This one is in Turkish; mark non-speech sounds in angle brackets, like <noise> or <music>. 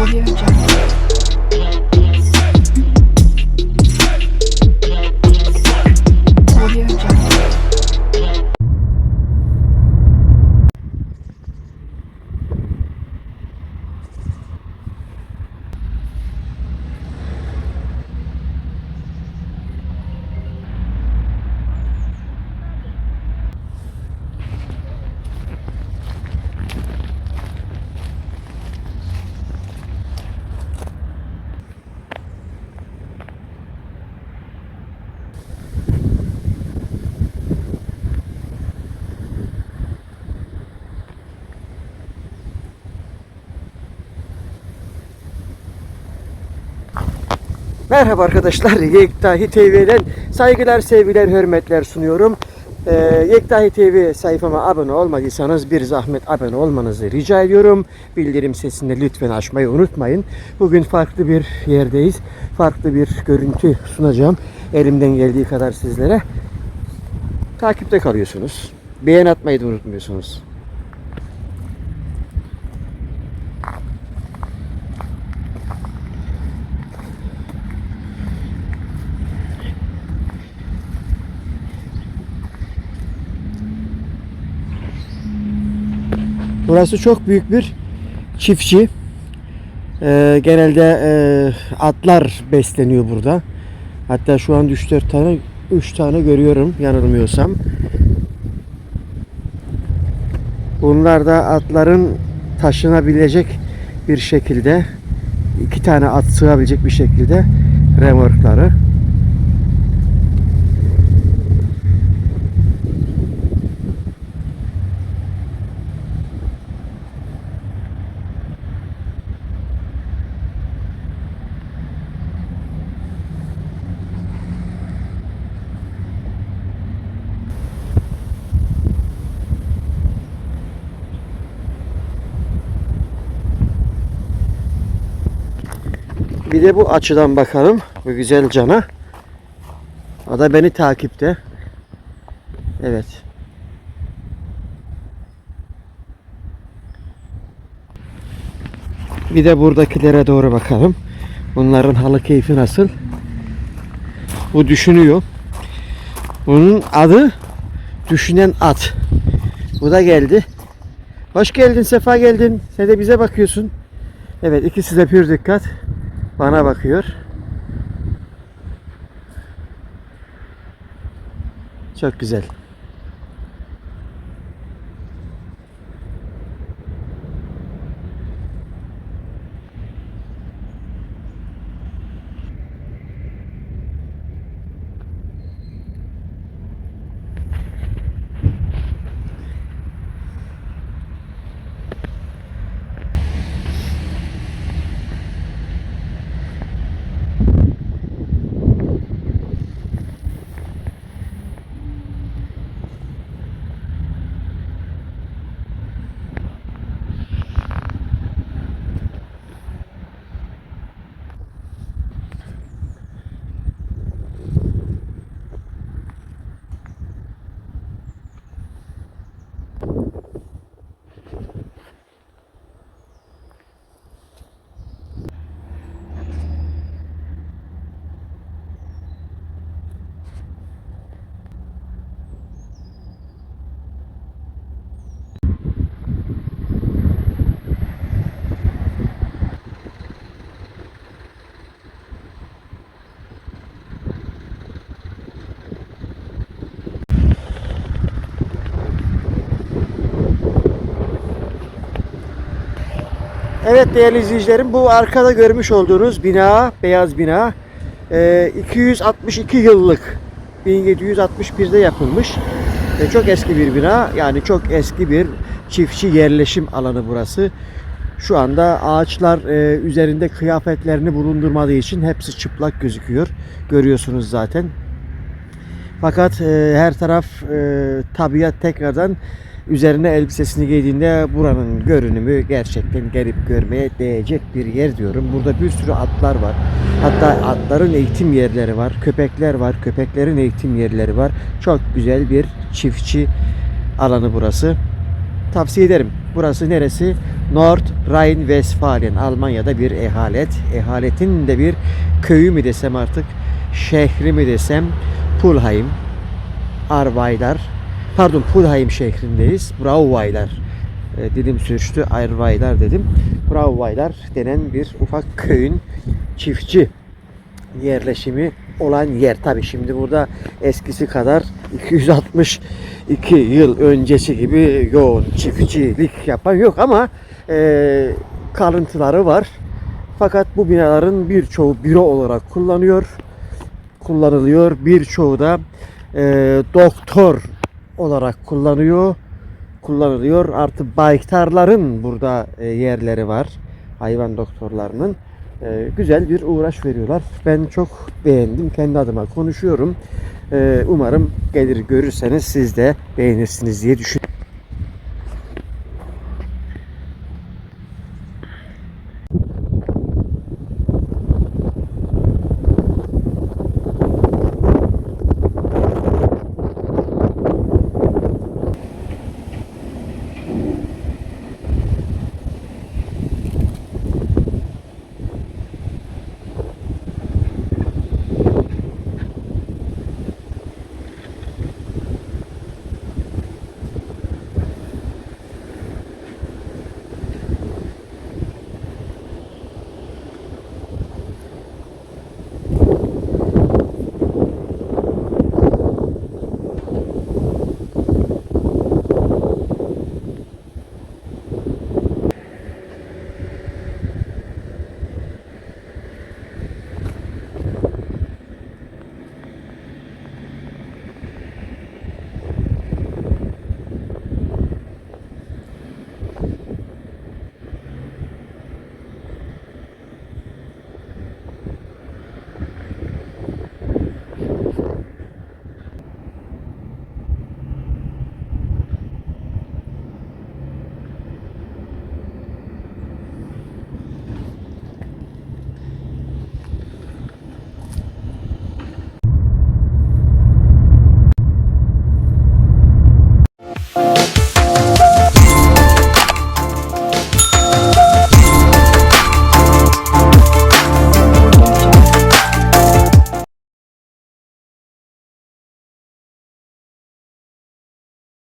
Audio Jungle. Merhaba arkadaşlar. <laughs> Yektahi TV'den saygılar, sevgiler, hürmetler sunuyorum. Ee, Yektahi TV sayfama abone olmadıysanız bir zahmet abone olmanızı rica ediyorum. Bildirim sesini lütfen açmayı unutmayın. Bugün farklı bir yerdeyiz. Farklı bir görüntü sunacağım. Elimden geldiği kadar sizlere. Takipte kalıyorsunuz. Beğen atmayı da unutmuyorsunuz. Burası çok büyük bir çiftçi. Ee, genelde e, atlar besleniyor burada. Hatta şu an 3-4 tane 3 tane görüyorum yanılmıyorsam. Bunlar da atların taşınabilecek bir şekilde iki tane at sığabilecek bir şekilde remorkları. Bir de bu açıdan bakalım. Bu güzel cana. O da beni takipte. Evet. Bir de buradakilere doğru bakalım. Bunların halı keyfi nasıl? Bu düşünüyor. Bunun adı düşünen at. Bu da geldi. Hoş geldin, sefa geldin. Sen de bize bakıyorsun. Evet, ikisi de pür dikkat. Bana bakıyor. Çok güzel. Evet değerli izleyicilerim bu arkada görmüş olduğunuz bina, beyaz bina e, 262 yıllık 1761'de yapılmış. E, Çok eski bir bina yani çok eski bir çiftçi yerleşim alanı burası. Şu anda ağaçlar e, üzerinde kıyafetlerini bulundurmadığı için hepsi çıplak gözüküyor. Görüyorsunuz zaten. Fakat e, her taraf e, tabiat tekrardan üzerine elbisesini giydiğinde buranın görünümü gerçekten gelip görmeye değecek bir yer diyorum. Burada bir sürü atlar var. Hatta atların eğitim yerleri var. Köpekler var. Köpeklerin eğitim yerleri var. Çok güzel bir çiftçi alanı burası. tavsiye ederim. Burası neresi? Nord Rhein-Westfalen. Almanya'da bir ehalet. Ehaletin de bir köyü mü desem artık, şehri mi desem, Pulheim, Arvaylar. Pardon Pulheim şehrindeyiz. Brauweiler. E, dilim sürçtü. Arvaylar dedim. Brauweiler denen bir ufak köyün çiftçi yerleşimi olan yer. Tabi şimdi burada eskisi kadar 262 yıl öncesi gibi yoğun çiftçilik yapan yok ama e, kalıntıları var. Fakat bu binaların birçoğu büro olarak kullanıyor, kullanılıyor. Birçoğu da e, doktor olarak kullanıyor, kullanılıyor. Artı baytarların burada e, yerleri var. Hayvan doktorlarının. E, güzel bir uğraş veriyorlar. Ben çok beğendim. Kendi adıma konuşuyorum. E, umarım gelir görürseniz siz de beğenirsiniz diye düşünüyorum.